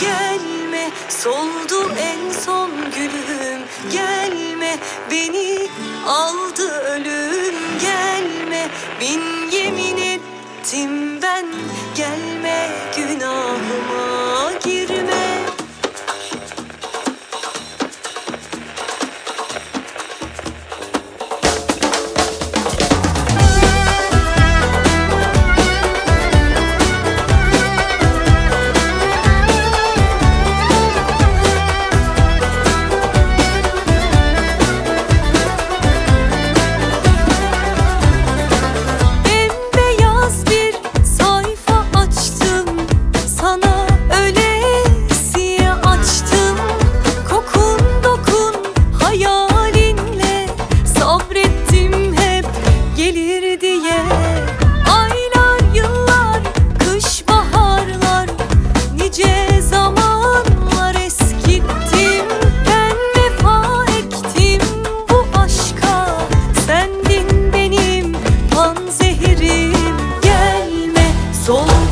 Gelme soldu en son gülüm. Gelme beni aldı ölüm. Gelme bin yemin ettim. Sol